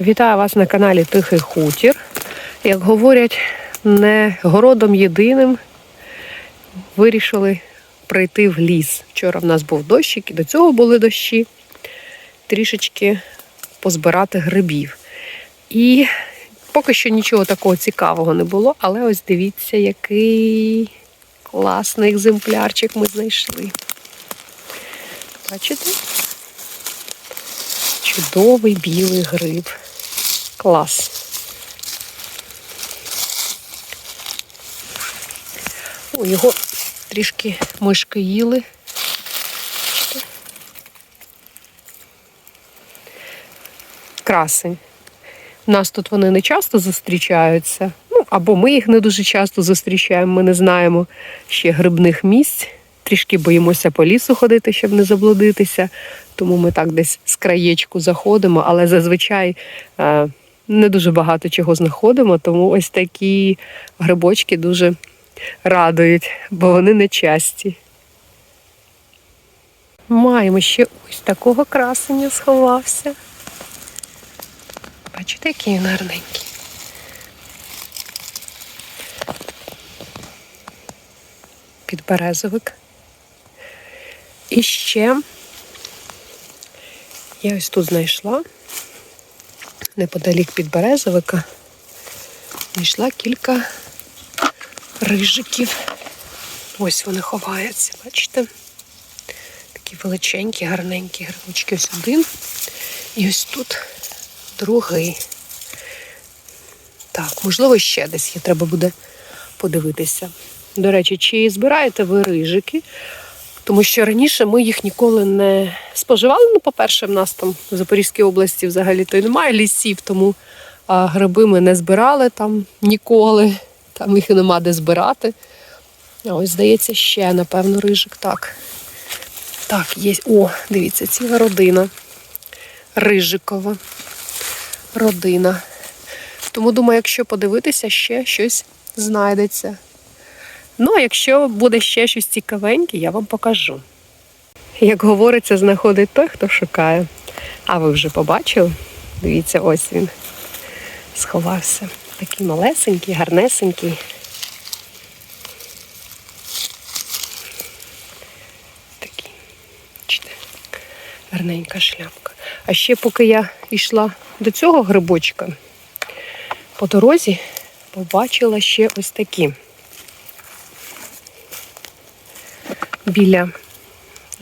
Вітаю вас на каналі Тихий Хутір. Як говорять, не городом єдиним вирішили прийти в ліс. Вчора в нас був дощик, і до цього були дощі. Трішечки позбирати грибів. І поки що нічого такого цікавого не було, але ось дивіться, який класний екземплярчик ми знайшли. Бачите? Чудовий білий гриб. Клас. О, його трішки мишки їли. Красень. У нас тут вони не часто зустрічаються. Ну, або ми їх не дуже часто зустрічаємо, ми не знаємо ще грибних місць. Трішки боїмося по лісу ходити, щоб не заблудитися. Тому ми так десь з краєчку заходимо, але зазвичай е, не дуже багато чого знаходимо, тому ось такі грибочки дуже радують, бо вони не часті. Маємо ще ось такого красення сховався. Бачите, який він гарненький. Підберезовик. І ще я ось тут знайшла неподалік підберезовика. Знайшла кілька рижиків. Ось вони ховаються, бачите? Такі величенькі, гарненькі грибочки. Ось один. І ось тут другий. Так, можливо, ще десь є, треба буде подивитися. До речі, чи збираєте ви рижики? Тому що раніше ми їх ніколи не споживали. Ну, по-перше, в нас там в Запорізькій області взагалі то й немає лісів, тому гриби ми не збирали там ніколи. Там їх і нема де збирати. А ось, здається, ще, напевно, рижик. Так. Так, є. О, дивіться, ціла родина. Рижикова родина. Тому думаю, якщо подивитися, ще щось знайдеться. Ну, а якщо буде ще щось цікавеньке, я вам покажу. Як говориться, знаходить той, хто шукає. А ви вже побачили? Дивіться, ось він сховався. Такий малесенький, гарнесенький. Такий. Гарненька шляпка. А ще поки я йшла до цього грибочка, по дорозі побачила ще ось такі. Біля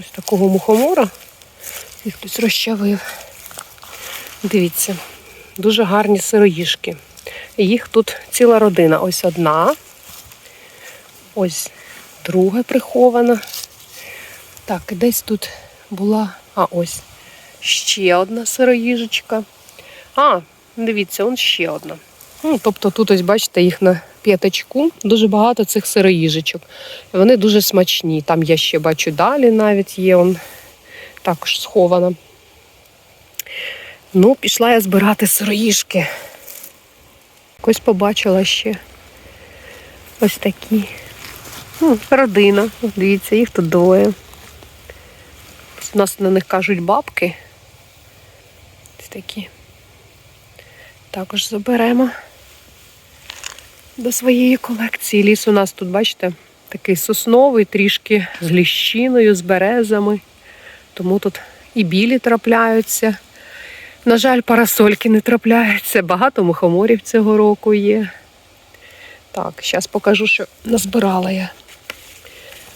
ось такого мухомора. Їх хтось розчавив. Дивіться, дуже гарні сироїжки. Їх тут ціла родина. Ось одна, ось друга прихована. Так, десь тут була. А, ось ще одна сироїжечка. А, дивіться, он ще одна. Ну, тобто тут, ось, бачите, їх на п'ятачку дуже багато цих сироїжечок. Вони дуже смачні. Там я ще бачу далі навіть є он також схована. Ну, пішла я збирати сироїжки. Ось побачила ще ось такі. Ну, родина. Дивіться, їх тут двоє. У нас на них кажуть бабки. Ось такі. Також заберемо до своєї колекції. Ліс у нас тут, бачите, такий сосновий, трішки з ліщиною, з березами. Тому тут і білі трапляються. На жаль, парасольки не трапляються. Багато мухоморів цього року є. Так, зараз покажу, що назбирала я.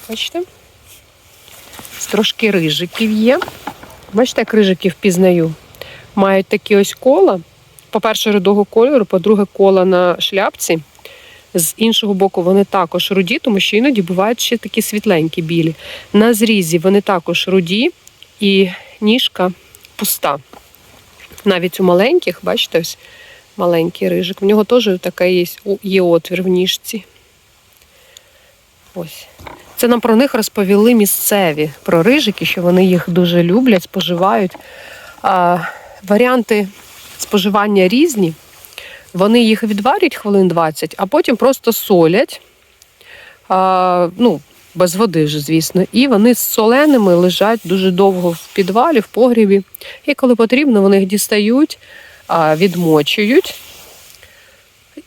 Бачите? Трошки рижиків є. Бачите, як рижиків пізнаю. Мають такі ось кола. По-перше, рудого кольору, по-друге, кола на шляпці. З іншого боку, вони також руді, тому що іноді бувають ще такі світленькі білі. На зрізі вони також руді і ніжка пуста. Навіть у маленьких, бачите, ось маленький рижик. В нього теж така є, є отвір в ніжці. Ось. Це нам про них розповіли місцеві про рижики, що вони їх дуже люблять, споживають. А, Варіанти споживання різні. Вони їх відварюють хвилин 20, а потім просто солять. А, ну, без води вже, звісно. І вони з соленими лежать дуже довго в підвалі, в погрібі. І коли потрібно, вони їх дістають, а, відмочують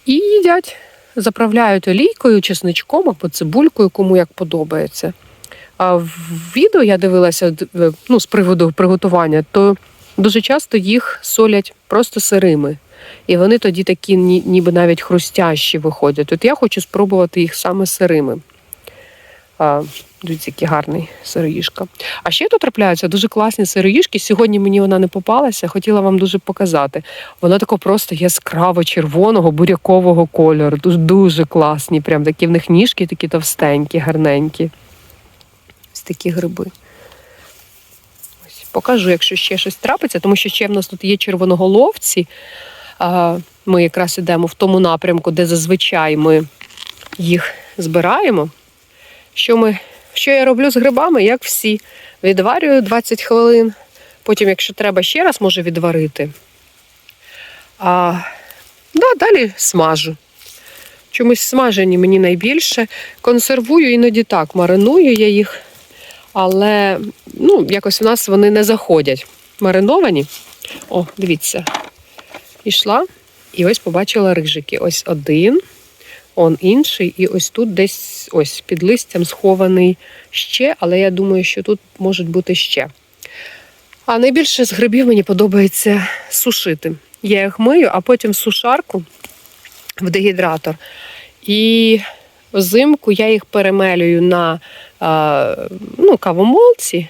і їдять. Заправляють олійкою, чесничком або цибулькою, кому як подобається. А в відео я дивилася ну, з приводу приготування, то дуже часто їх солять просто сирими. І вони тоді такі ніби навіть хрустящі виходять. От я хочу спробувати їх саме сирими. А, дивіться, який гарний сироїжка. А ще тут трапляються дуже класні сироїжки. Сьогодні мені вона не попалася, хотіла вам дуже показати. Вона такого просто яскраво червоного бурякового кольору. Дуже, дуже класні. Прям такі в них ніжки такі товстенькі, гарненькі. Ось такі гриби. Ось, покажу, якщо ще щось трапиться, тому що ще в нас тут є червоноголовці. Ми якраз ідемо в тому напрямку, де зазвичай ми їх збираємо. Що, ми, що я роблю з грибами, як всі. Відварюю 20 хвилин, потім, якщо треба, ще раз можу відварити. А да, далі смажу. Чомусь смажені мені найбільше. Консервую іноді так, мариную я їх, але ну, якось у нас вони не заходять. Мариновані. О, дивіться. Ішла і ось побачила рижики. Ось один, он інший, і ось тут десь ось під листям схований ще, але я думаю, що тут можуть бути ще. А найбільше з грибів мені подобається сушити. Я їх мию, а потім в сушарку в дегідратор. І взимку я їх перемелюю на ну, кавомолці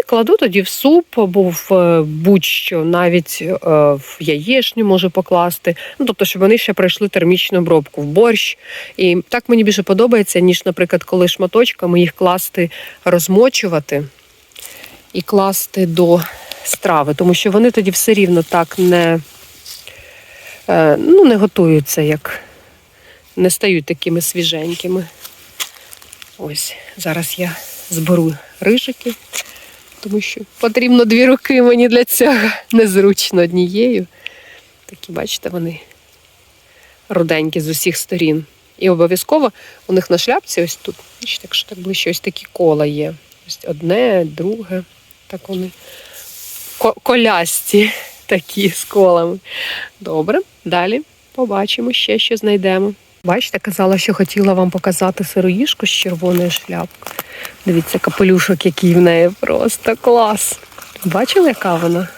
і кладу тоді в суп або в е, будь-що, навіть е, в яєчню можу покласти. Ну, тобто, щоб вони ще пройшли термічну обробку в борщ. І так мені більше подобається, ніж, наприклад, коли шматочками їх класти, розмочувати і класти до страви, тому що вони тоді все рівно так не, е, ну, не готуються, як не стають такими свіженькими. Ось зараз я зберу рижики, тому що потрібно дві руки мені для цього незручно однією. Такі, бачите, вони руденькі з усіх сторін. І обов'язково у них на шляпці ось тут, бачите, якщо так ближче, ось такі кола є. Ось одне, друге. Так вони колясті такі з колами. Добре, далі побачимо ще, що знайдемо. Бачите, казала, що хотіла вам показати сироїжку з червоною шляпкою. Дивіться, капелюшок, який в неї просто клас. Бачили, яка вона?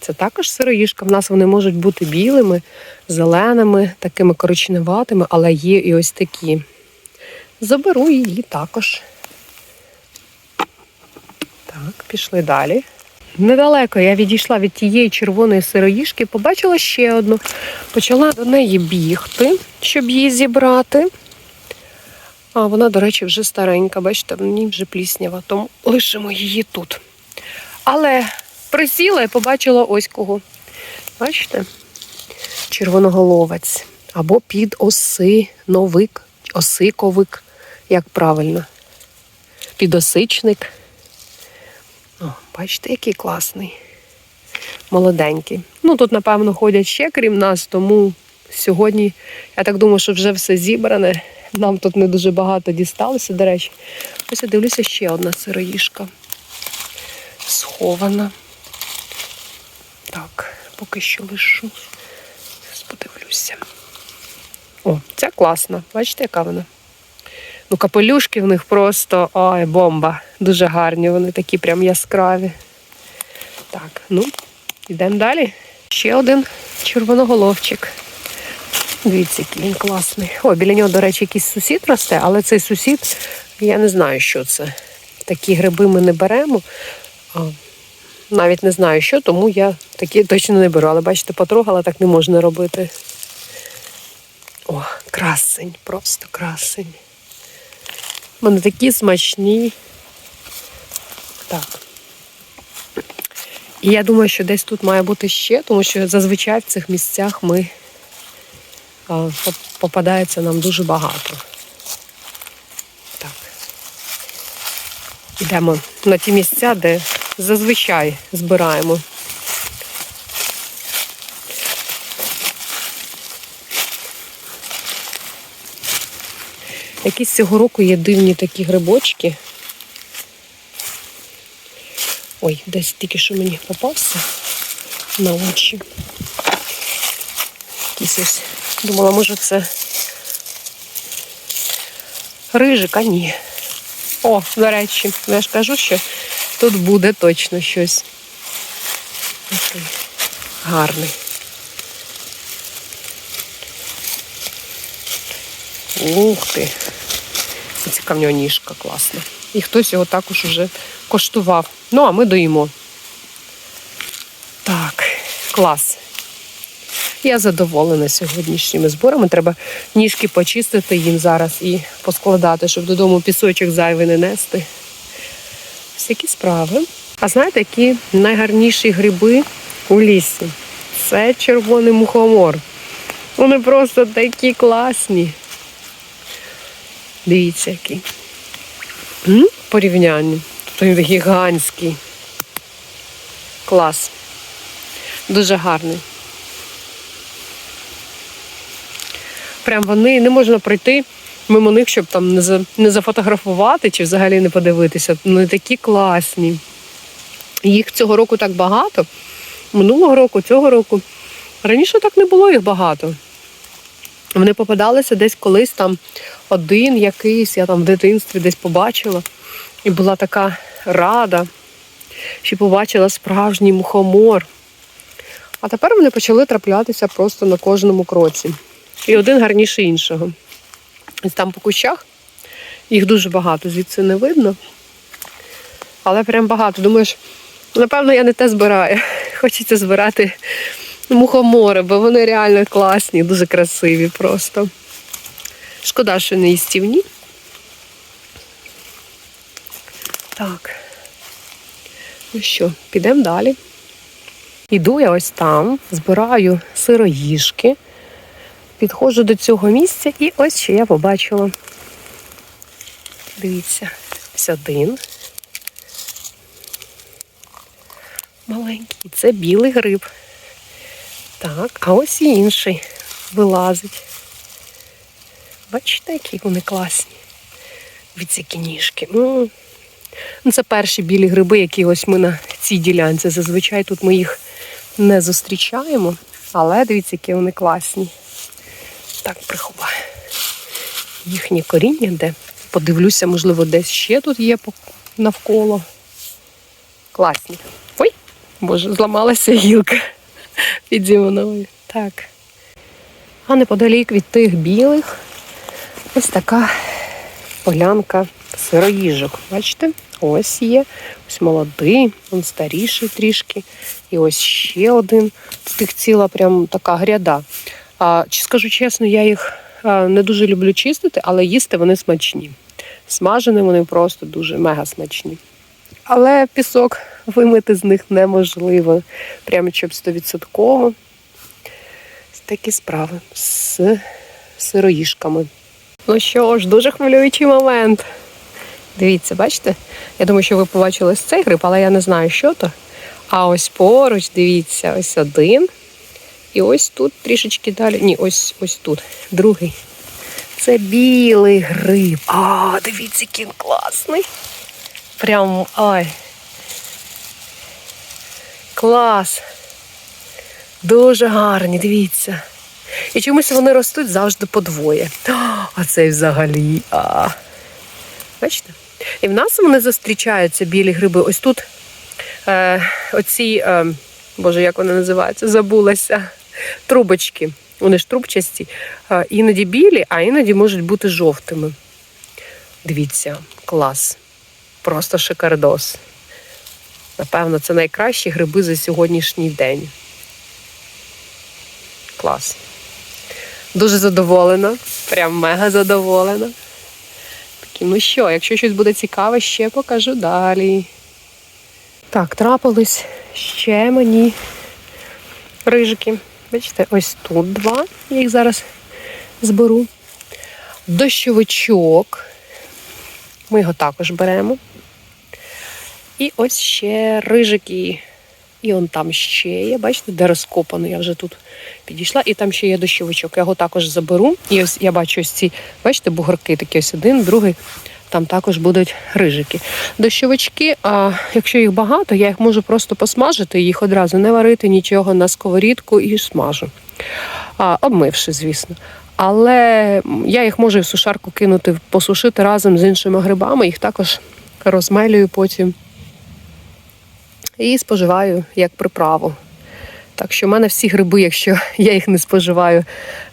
Це також сироїжка. В нас вони можуть бути білими, зеленими, такими коричневатими, але є і ось такі. Заберу її також. Так, пішли далі. Недалеко я відійшла від тієї червоної сироїжки, побачила ще одну. Почала до неї бігти, щоб її зібрати. А вона, до речі, вже старенька, бачите, в ній вже пліснява, тому лишимо її тут. Але присіла і побачила ось кого. Бачите? Червоноголовець. Або під осиновик, осиковик, як правильно. Підосичник. О, бачите, який класний. Молоденький. Ну, тут, напевно, ходять ще, крім нас, тому сьогодні, я так думаю, що вже все зібране. Нам тут не дуже багато дісталося, до речі. Ось я дивлюся ще одна сироїшка. Схована. Так, поки що лишу. Подивлюся. О, ця класна. Бачите, яка вона? Ну, капелюшки в них просто ой, бомба. Дуже гарні, вони такі прям яскраві. Так, ну, йдемо далі. Ще один червоноголовчик. Дивіться, який він класний. О, біля нього, до речі, якийсь сусід росте, але цей сусід, я не знаю, що це. Такі гриби ми не беремо. Навіть не знаю, що, тому я такі точно не беру. Але бачите, потрогала, так не можна робити. О, красень, просто красень. Вони такі смачні. Так. І я думаю, що десь тут має бути ще, тому що зазвичай в цих місцях ми попадається нам дуже багато. Так. Йдемо на ті місця, де зазвичай збираємо. Якісь цього року є дивні такі грибочки. Ой, десь тільки що мені попався. на очі. Якісь ось. Думала, може це рижик, а ні. О, до речі, я ж кажу, що тут буде точно щось. Такий гарний. Ух ти! Ціка в ніжка класна. І хтось його також уже коштував. Ну, а ми доїмо. Так, клас. Я задоволена сьогоднішніми зборами. Треба ніжки почистити їм зараз і поскладати, щоб додому пісочок зайвий не нести. Всякі справи. А знаєте, які найгарніші гриби у лісі? Це червоний мухомор. Вони просто такі класні. Дивіться. М? Порівняння. Тут гігантський. Клас. Дуже гарний. Прям вони не можна пройти мимо них, щоб там не, за, не зафотографувати чи взагалі не подивитися. Вони такі класні. Їх цього року так багато. Минулого року, цього року. Раніше так не було їх багато. Вони попадалися десь колись там один якийсь, я там в дитинстві десь побачила. І була така рада, що побачила справжній мухомор. А тепер вони почали траплятися просто на кожному кроці. І один гарніше іншого. Там по кущах їх дуже багато, звідси не видно. Але прям багато. Думаєш, напевно, я не те збираю. Хочеться збирати мухомори, бо вони реально класні, дуже красиві просто. Шкода, що не їстівні. Так. Ну що, підемо далі. Іду я ось там, збираю сироїжки, підходжу до цього місця і ось що я побачила. Дивіться, ось один. Маленький. Це білий гриб. Так, а ось і інший вилазить. Бачите, які вони класні. Від які ніжки. Ну, Це перші білі гриби, які ось ми на цій ділянці. Зазвичай тут ми їх не зустрічаємо, але дивіться, які вони класні. Так, приховаю. Їхнє коріння де. Подивлюся, можливо, десь ще тут є навколо. Класні. Ой, боже, зламалася гілка піді мною. Так. А неподалік від тих білих ось така полянка сироїжок. Бачите? Ось є. Ось молодий, він старіший трішки. І ось ще один. Тут їх ціла прям така гряда. А, чи скажу чесно, я їх не дуже люблю чистити, але їсти вони смачні. Смажені вони просто дуже мега смачні. Але пісок вимити з них неможливо. Прямо щоб стовідсотково. Такі справи з сироїжками. Ну що ж, дуже хвилюючий момент. Дивіться, бачите? Я думаю, що ви побачили ось цей гриб, але я не знаю, що то. А ось поруч, дивіться, ось один. І ось тут трішечки далі. Ні, ось ось тут. Другий. Це білий гриб. А, дивіться, який класний. Прям ай. Клас. Дуже гарні, дивіться. І чомусь вони ростуть завжди подвоє. А цей взагалі. А. Бачите? І в нас вони зустрічаються білі гриби. Ось тут е, оці, е, боже, як вони називаються, забулася. Трубочки. Вони ж трубчасті. Е, іноді білі, а іноді можуть бути жовтими. Дивіться, клас. Просто шикардос. Напевно, це найкращі гриби за сьогоднішній день. Клас. Дуже задоволена. Прям мега задоволена. Такі, ну що, якщо щось буде цікаве, ще покажу далі. Так, трапились ще мені рижики. Бачите, ось тут два. Я їх зараз зберу. Дощовичок. Ми його також беремо. І ось ще рижики. І он там ще є, бачите, де розкопано, я вже тут підійшла, і там ще є дощовичок. Я його також заберу. І ось я бачу ось ці, бачите, бугорки такі ось один, другий. там також будуть рижики. Дощовички, а якщо їх багато, я їх можу просто посмажити, їх одразу не варити нічого на сковорідку і смажу. А, обмивши, звісно. Але я їх можу в сушарку кинути, посушити разом з іншими грибами, їх також розмелюю потім і споживаю як приправу. Так що в мене всі гриби, якщо я їх не споживаю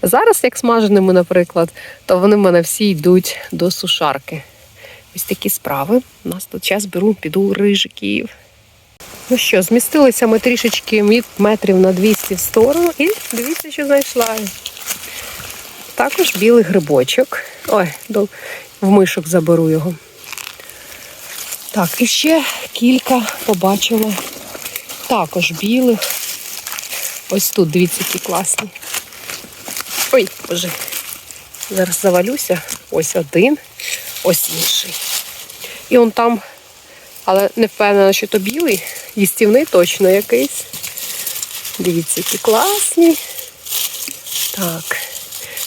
зараз, як смаженими, наприклад, то вони в мене всі йдуть до сушарки. Ось такі справи. У нас тут час беру, піду рижиків. Ну що, змістилися ми трішечки метрів на 200 в сторону і дивіться, що знайшла. Також білий грибочок. Ой, в мишок заберу його. Так, і ще кілька побачила також білих. Ось тут, дивіться, які класні. Ой, боже. Зараз завалюся. Ось один, ось інший. І он там, але не впевнена, що то білий, їстівний точно якийсь. Дивіться, які класні. Так.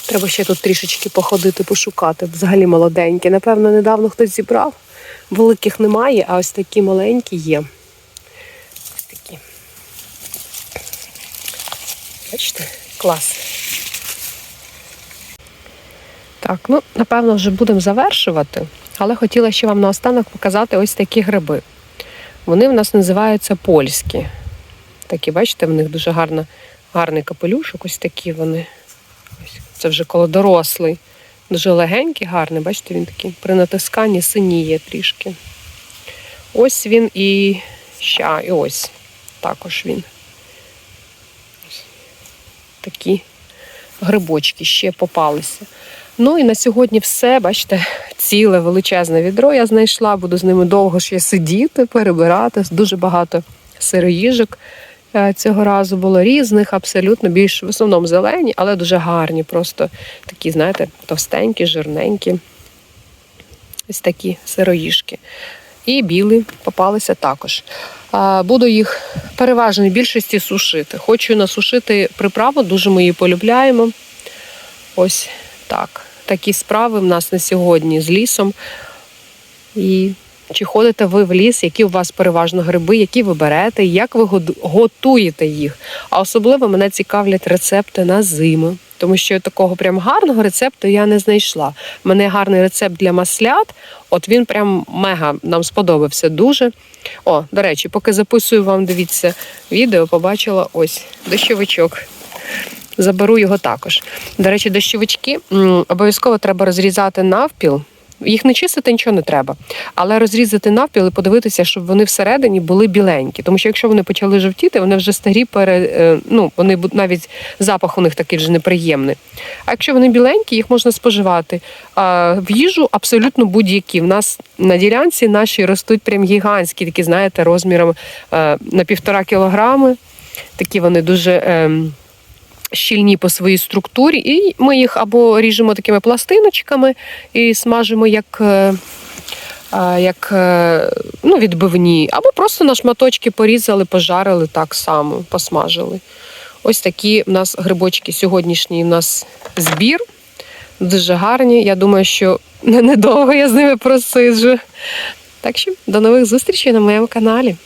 Треба ще тут трішечки походити, пошукати. Взагалі молоденькі. Напевно, недавно хтось зібрав. Великих немає, а ось такі маленькі є. Ось такі. Бачите? Клас. Так, ну, напевно, вже будемо завершувати, але хотіла ще вам наостанок показати ось такі гриби. Вони в нас називаються польські. Такі, бачите, в них дуже гарна, гарний капелюшок, ось такі вони. Це вже коло дорослий. Дуже легенький, гарний, бачите, він такий при натисканні синіє трішки. Ось він і ща, і ось також він. Такі грибочки ще попалися. Ну і на сьогодні все. Бачите, ціле величезне відро я знайшла. Буду з ними довго ще сидіти, перебирати. Дуже багато сироїжок цього разу було різних, абсолютно більш в основному зелені, але дуже гарні. Просто такі, знаєте, товстенькі, жирненькі. Ось такі сироїжки. І білі попалися також. А, Буду їх переважній більшості сушити. Хочу насушити приправу, дуже ми її полюбляємо. Ось так. Такі справи в нас на сьогодні з лісом. І чи ходите ви в ліс, які у вас переважно гриби, які ви берете, як ви готуєте їх. А особливо мене цікавлять рецепти на зиму. Тому що такого прям гарного рецепту я не знайшла. У мене гарний рецепт для маслят. От він прям мега нам сподобався дуже. О, до речі, поки записую вам, дивіться відео, побачила ось дощовичок. Заберу його також. До речі, дощовички обов'язково треба розрізати навпіл. Їх не чистити нічого не треба, але розрізати навпіл і подивитися, щоб вони всередині були біленькі. Тому що якщо вони почали жовтіти, вони вже старі, пере, е, ну, вони навіть запах у них такий вже неприємний. А якщо вони біленькі, їх можна споживати. В їжу абсолютно будь-які. В нас на ділянці наші ростуть прям гігантські, такі, знаєте, розміром е, на півтора кілограми. Такі вони дуже. Щільні по своїй структурі, і ми їх або ріжемо такими пластиночками і смажимо як, е, як е, ну, відбивні, або просто на шматочки порізали, пожарили так само, посмажили. Ось такі в нас грибочки сьогоднішній у нас збір. Дуже гарні. Я думаю, що не недовго я з ними просиджу. Так що до нових зустрічей на моєму каналі.